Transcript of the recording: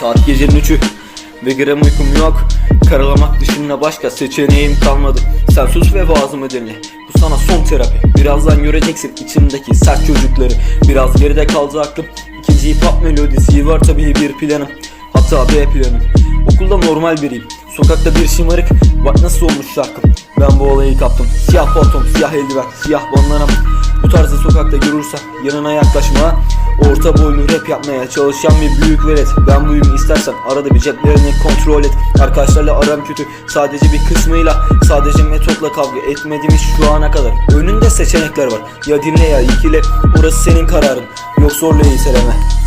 Saat gecenin üçü ve gram uykum yok. Karalamak dışında başka seçeneğim kalmadı. Sen sus ve vaazımı dinle. Bu sana son terapi. Birazdan göreceksin içimdeki sert çocukları. Biraz geride kaldı aklım. İkinci hip hop melodisi var tabii bir planım. Hatta B planım. Okulda normal biriyim. Sokakta bir şımarık. Bak nasıl olmuş şarkım. Ben bu olayı kaptım. Siyah paltom, siyah eldiven, siyah bandana. Bu tarzı sokakta görürsen yanına yaklaşma Orta boylu rap yapmaya çalışan bir büyük velet. Ben buyum istersen arada bir ceplerini kontrol et. Arkadaşlarla aram kötü sadece bir kısmıyla. Sadece metotla kavga etmediğimiz şu ana kadar. Önünde seçenekler var. Ya dinle ya ikile Orası senin kararın. Yok zorla iteleme